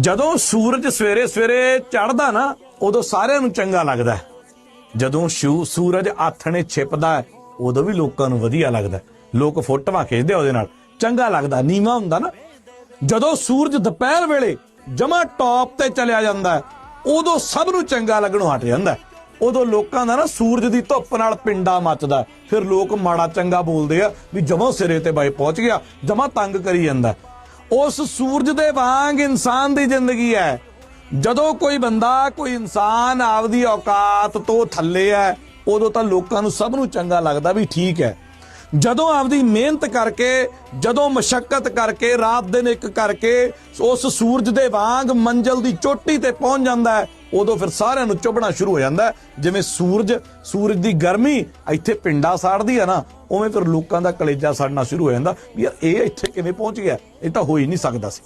ਜਦੋਂ ਸੂਰਜ ਸਵੇਰੇ ਸਵੇਰੇ ਚੜਦਾ ਨਾ, ਉਦੋਂ ਸਾਰਿਆਂ ਨੂੰ ਚੰਗਾ ਲੱਗਦਾ ਜਦੋਂ ਸ਼ੂ- ਸੂਰਜ ਆਥਣੇ ਛਿਪਦਾ ਉਦੋਂ ਵੀ ਲੋਕਾਂ ਨੂੰ ਵਧੀਆ ਲੱਗਦਾ ਲੋਕ ਫੋਟੋਆਂ ਖਿੱਚਦੇ ਉਹਦੇ ਨਾਲ, ਚੰਗਾ ਲੱਗਦਾ, ਨੀਵਾ ਹੁੰਦਾ ਨਾ। ਜਦੋਂ ਸੂਰਜ ਦੁਪਹਿਰ ਵੇਲੇ ਜਮਾ ਟੌਪ ਤੇ ਚਲਿਆ ਜਾਂਦਾ ਉਦੋਂ ਸਭ ਨੂੰ ਚੰਗਾ ਲੱਗਣੋਂ ਹਟ ਜਾਂਦਾ ਉਦੋਂ ਲੋਕਾਂ ਦਾ ਨਾ ਸੂਰਜ ਦੀ ਧੁੱਪ ਨਾਲ ਪਿੰਡਾ ਮੱਚਦਾ ਫਿਰ ਲੋਕ ਮਾੜਾ ਚੰਗਾ ਬੋਲਦੇ ਆ ਵੀ ਜਮਾ ਸਿਰੇ ਤੇ ਬਾਈ ਪਹੁੰਚ ਗਿਆ, ਜਮਾ ਤੰਗ ਕਰੀ ਜਾਂਦਾ ਉਸ ਸੂਰਜ ਦੇ ਵਾਂਗ ਇਨਸਾਨ ਦੀ ਜ਼ਿੰਦਗੀ ਹੈ। ਜਦੋਂ ਕੋਈ ਬੰਦਾ, ਕੋਈ ਇਨਸਾਨ ਆਪਦੀ ਔਕਾਤ ਤੋਂ ਥੱਲੇ ਹੈ, ਉਦੋਂ ਤਾਂ ਲੋਕਾਂ ਨੂੰ ਸਭ ਨੂੰ ਚੰਗਾ ਲੱਗਦਾ ਵੀ ਠੀਕ ਹੈ। ਜਦੋਂ ਆਪਦੀ ਮਿਹਨਤ ਕਰਕੇ, ਜਦੋਂ ਮਸ਼ੱਕਤ ਕਰਕੇ, ਰਾਤ ਦਿਨ ਇੱਕ ਕਰਕੇ ਉਸ ਸੂਰਜ ਦੇ ਵਾਂਗ ਮੰਜ਼ਲ ਦੀ ਚੋਟੀ ਤੇ ਪਹੁੰਚ ਜਾਂਦਾ ਹੈ ਉਦੋਂ ਫਿਰ ਸਾਰਿਆਂ ਨੂੰ ਚੁਭਣਾ ਸ਼ੁਰੂ ਹੋ ਜਾਂਦਾ ਜਿਵੇਂ ਸੂਰਜ ਸੂਰਜ ਦੀ ਗਰਮੀ ਇੱਥੇ ਪਿੰਡਾ ਸਾੜਦੀ ਹੈ ਨਾ, ਉਵੇਂ ਫਿਰ ਲੋਕਾਂ ਦਾ ਕਲੇਜਾ ਸੜਨਾ ਸ਼ੁਰੂ ਹੋ ਜਾਂਦਾ ਵੀ ਯਾਰ ਇਹ ਇੱਥੇ ਕਿਵੇਂ ਪਹੁੰਚ ਗਿਆ? ਇਹ ਤਾਂ ਹੋ ਹੀ ਨਹੀਂ ਸਕਦਾ ਸੀ।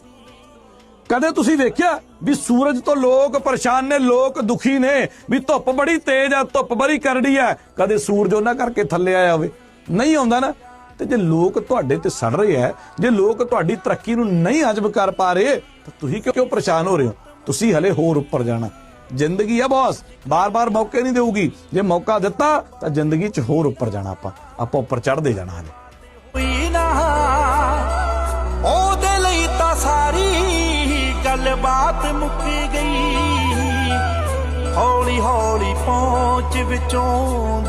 ਕਦੇ ਤੁਸੀਂ ਵੇਖਿਆ ਵੀ ਸੂਰਜ ਤੋਂ ਲੋਕ ਪਰੇਸ਼ਾਨ ਨੇ, ਲੋਕ ਦੁਖੀ ਨੇ, ਵੀ ਧੁੱਪ ਬੜੀ ਤੇਜ਼ ਆ ਧੁੱਪ ਬੜੀ ਕਰੜੀ ਆ ਕਦੇ ਸੂਰਜ ਉਹਨਾਂ ਕਰਕੇ ਥੱਲੇ ਆਇਆ ਹੋਵੇ? ਨਹੀਂ ਆਉਂਦਾ ਨਾ। ਤੇ ਜੇ ਲੋਕ ਤੁਹਾਡੇ ਤੇ ਸੜ ਰਹੇ ਆ ਜੇ ਲੋਕ ਤੁਹਾਡੀ ਤਰੱਕੀ ਨੂੰ ਨਹੀਂ ਅਜਬ ਕਰ ਪਾ ਰਹੇ, ਤਾਂ ਤੁਸੀਂ ਕਿਉਂ ਕਿਉਂ ਪਰੇਸ਼ਾਨ ਹੋ ਰਹੇ ਹੋ? ਤੁਸੀਂ ਹਲੇ ਹੋਰ ਉੱਪਰ ਜਾਣਾ। ਜ਼ਿੰਦਗੀ ਆ ਬੌਸ। ਬਾਰ-ਬਾਰ ਮੌਕੇ ਨਹੀਂ ਦੇਊਗੀ। ਜੇ ਮੌਕਾ ਦਿੱਤਾ, ਤਾਂ ਜ਼ਿੰਦਗੀ 'ਚ ਹੋਰ ਉੱਪਰ ਜਾਣਾ ਆਪਾਂ। ਆਪਾਂ ਉੱਪਰ ਚੜ੍ਹਦੇ ਜਾਣਾ ਹਲੇ। ਉਹਦੇ ਲਈ ਤਾਂ ਸਾਰੀ ਗੱਲਬਾਤ ਮੁੱਕ ਗਈ। ਹੌਲੀ ਹੌਲੀ ਪਹੁੰਚ ਵਿੱਚੋਂ